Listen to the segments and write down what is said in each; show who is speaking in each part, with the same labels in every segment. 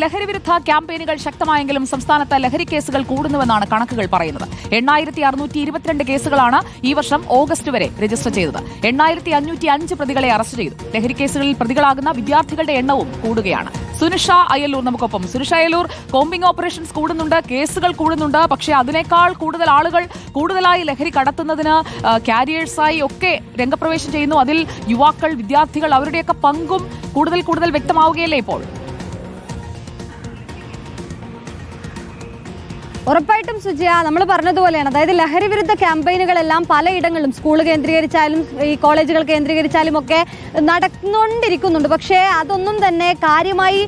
Speaker 1: ലഹരി വിരുദ്ധ ക്യാമ്പയിനുകൾ ശക്തമായെങ്കിലും സംസ്ഥാനത്ത് ലഹരി കേസുകൾ കൂടുന്നുവെന്നാണ് കണക്കുകൾ പറയുന്നത്. എണ്ണായിരത്തി അറുന്നൂറ്റി ഇരുപത്തിരണ്ട് കേസുകളാണ് ഈ വർഷം ഓഗസ്റ്റ് വരെ രജിസ്റ്റർ ചെയ്തത്. എണ്ണായിരത്തി അഞ്ഞൂറ്റി അഞ്ച് പ്രതികളെ അറസ്റ്റ് ചെയ്തു. ലഹരി കേസുകളിൽ പ്രതികളാകുന്ന വിദ്യാർത്ഥികളുടെ എണ്ണവും കൂടുകയാണ്. സുനിഷ അയലൂർ നമുക്കൊപ്പം. സുനിഷ അയലൂർ കോമ്പിംഗ് ഓപ്പറേഷൻസ് കൂടുന്നുണ്ട് കേസുകൾ കൂടുന്നുണ്ട് പക്ഷേ അതിനേക്കാൾ കൂടുതൽ ആളുകൾ കൂടുതലായി ലഹരി കടത്തുന്നതിന് കാരിയേഴ്സായി ഒക്കെ രംഗപ്രവേശം ചെയ്യുന്നു. അതിൽ യുവാക്കൾ വിദ്യാർത്ഥികൾ അവരുടെയൊക്കെ പങ്കും കൂടുതൽ കൂടുതൽ വ്യക്തമാവുകയല്ലേ ഇപ്പോൾ?
Speaker 2: ഉറപ്പായിട്ടും സുജിയ നമ്മൾ പറഞ്ഞതുപോലെയാണ്. അതായത് ലഹരി വിരുദ്ധ ക്യാമ്പയിനുകളെല്ലാം പലയിടങ്ങളിലും സ്കൂൾ കേന്ദ്രീകരിച്ചാലും ഈ കോളേജുകൾ കേന്ദ്രീകരിച്ചാലും ഒക്കെ നടന്നുകൊണ്ടിരിക്കുന്നുണ്ട്. പക്ഷേ അതൊന്നും തന്നെ കാര്യമായി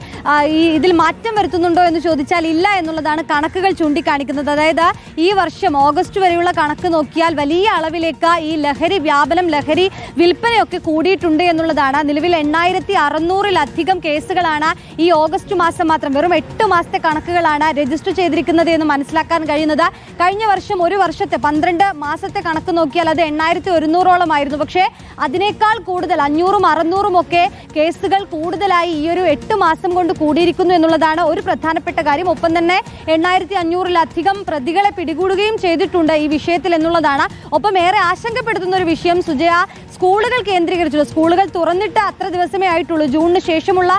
Speaker 2: ഈ ഇതിൽ മാറ്റം വരുത്തുന്നുണ്ടോ എന്ന് ചോദിച്ചാൽ ഇല്ല എന്നുള്ളതാണ് കണക്കുകൾ ചൂണ്ടിക്കാണിക്കുന്നത്. അതായത് ഈ വർഷം ഓഗസ്റ്റ് വരെയുള്ള കണക്ക് നോക്കിയാൽ വലിയ അളവിലേക്ക് ഈ ലഹരി വ്യാപനം ലഹരി വിൽപ്പനയൊക്കെ കൂടിയിട്ടുണ്ട് എന്നുള്ളതാണ്. നിലവിൽ എണ്ണായിരത്തി അറുന്നൂറിലധികം കേസുകളാണ് ഈ ഓഗസ്റ്റ് മാസം മാത്രം വെറും എട്ട് മാസത്തെ കണക്കുകളാണ് രജിസ്റ്റർ ചെയ്തിരിക്കുന്നത് എന്ന് മനസ്സിലാക്കാൻ കഴിയുന്നത്. കഴിഞ്ഞ വർഷം ഒരു വർഷത്തെ പന്ത്രണ്ട് മാസത്തെ കണക്ക് നോക്കിയാൽ അത് എണ്ണായിരത്തി ഒരുന്നൂറോളം ആയിരുന്നു പക്ഷേ അതിനേക്കാൾ കൂടുതൽ അഞ്ഞൂറും അറുന്നൂറും ഒക്കെ കേസുകൾ കൂടുതലായി ഈ ഒരു എട്ട് മാസം കൊണ്ട് കൂടിയിരിക്കുന്നു എന്നുള്ളതാണ് ഒരു പ്രധാനപ്പെട്ട കാര്യം. ഒപ്പം തന്നെ എണ്ണായിരത്തി അഞ്ഞൂറിലധികം പ്രതികളെ പിടികൂടുകയും ചെയ്തിട്ടുണ്ട് ഈ വിഷയത്തിൽ എന്നുള്ളതാണ്. ഒപ്പം ഏറെ ആശങ്കപ്പെടുത്തുന്ന ഒരു വിഷയം സുജയ സ്കൂളുകൾ കേന്ദ്രീകരിച്ചുള്ള സ്കൂളുകൾ തുറന്നിട്ട് അത്ര ദിവസമേ ആയിട്ടുള്ളൂ. ജൂണിന് ശേഷമുള്ള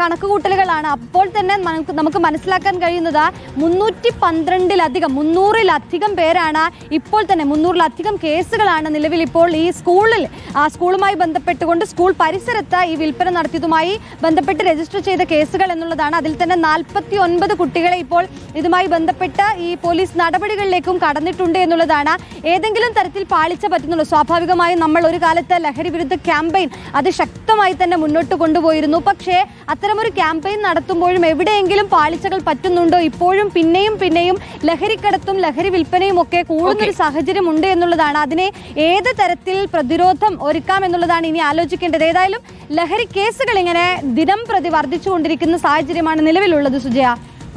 Speaker 2: കണക്കുകൂട്ടലുകളാണ്. അപ്പോൾ തന്നെ നമുക്ക് നമുക്ക് മനസ്സിലാക്കാൻ കഴിയുന്നത് മുന്നൂറ്റി പന്ത്രണ്ടിലധികം മുന്നൂറിലധികം പേരാണ് ഇപ്പോൾ തന്നെ മുന്നൂറിലധികം കേസുകളാണ് നിലവിൽ ഇപ്പോൾ ഈ സ്കൂളിൽ ആ സ്കൂളുമായി ബന്ധപ്പെട്ടുകൊണ്ട് സ്കൂൾ പരിസരത്ത് ഈ വിൽപ്പന നടത്തിയതുമായി ബന്ധപ്പെട്ട് രജിസ്റ്റർ ചെയ്ത കേസുകൾ എന്നുള്ളതാണ്. അതിൽ തന്നെ നാൽപ്പത്തി ഒൻപത് കുട്ടികളെ ഇപ്പോൾ ഇതുമായി ബന്ധപ്പെട്ട് ഈ പോലീസ് നടപടികളിലേക്കും കടന്നിട്ടുണ്ട് എന്നുള്ളതാണ്. ഏതെങ്കിലും തരത്തിൽ പാളിച്ച പറ്റുന്നുള്ളൂ. സ്വാഭാവികമായും നമ്മൾ ഒരു കാലത്ത് ലഹരി വിരുദ്ധ ക്യാമ്പയിൻ അത് ശക്തമായി തന്നെ മുന്നോട്ട് കൊണ്ടുപോയിരുന്നു. പക്ഷേ അത്തരമൊരു ക്യാമ്പയിൻ നടത്തുമ്പോഴും എവിടെയെങ്കിലും പാളിച്ചകൾ പറ്റുന്നുണ്ടോ? ഇപ്പോഴും പിന്നെയും പിന്നെയും ലഹരിക്കടത്തും ലഹരി വിൽപ്പനയും ഒക്കെ കൂടുന്നൊരു സാഹചര്യം ഉണ്ട് എന്നുള്ളതാണ്. അതിനെ ഏത് തരത്തിൽ പ്രതിരോധം ഒരുക്കാം എന്നുള്ളതാണ് ഇനി ആലോചിക്കേണ്ടത്. ഏതായാലും ലഹരി കേസുകൾ ഇങ്ങനെ ദിനം പ്രതി വർദ്ധിച്ചുകൊണ്ടിരിക്കുന്ന സാഹചര്യമാണ് നിലവിലുള്ളത് സുജയ.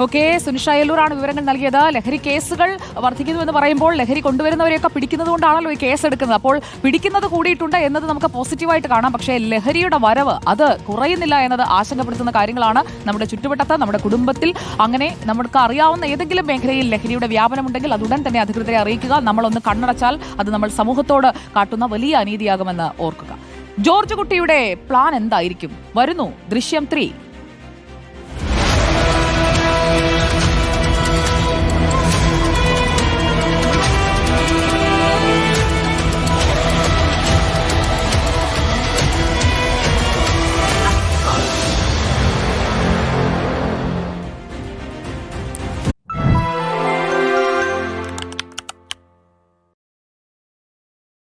Speaker 1: ഓക്കെ ആണ് വിവരങ്ങൾ നൽകിയത്. ലഹരി കേസുകൾ വർദ്ധിക്കുന്നു എന്ന് പറയുമ്പോൾ ലഹരി കൊണ്ടുവരുന്നവരെയൊക്കെ പിടിക്കുന്നത് കൊണ്ടാണല്ലോ ഈ കേസ് എടുക്കുന്നത്. അപ്പോൾ പിടിക്കുന്നത് കൂടിയിട്ടുണ്ട് എന്നത് നമുക്ക് പോസിറ്റീവായിട്ട് കാണാം. പക്ഷേ ലഹരിയുടെ വരവ് അത് കുറയുന്നില്ല എന്നത് ആശങ്കപ്പെടുത്തുന്ന കാര്യങ്ങളാണ് നമ്മുടെ ചുറ്റുവട്ടത്ത് നമ്മുടെ കുടുംബത്തിൽ. അങ്ങനെ നമുക്ക് അറിയാവുന്ന ഏതെങ്കിലും മേഖലയിൽ ലഹരിയുടെ വ്യാപനമുണ്ടെങ്കിൽ അത് ഉടൻ തന്നെ അധികൃതരെ അറിയിക്കുക. നമ്മളൊന്ന് കണ്ണടച്ചാൽ അത് നമ്മൾ സമൂഹത്തോട് കാട്ടുന്ന വലിയ അനീതിയാകുമെന്ന് ഓർക്കുക. ജോർജ് കുട്ടിയുടെ പ്ലാൻ എന്തായിരിക്കും? വരുന്നു ദൃശ്യം ത്രീ.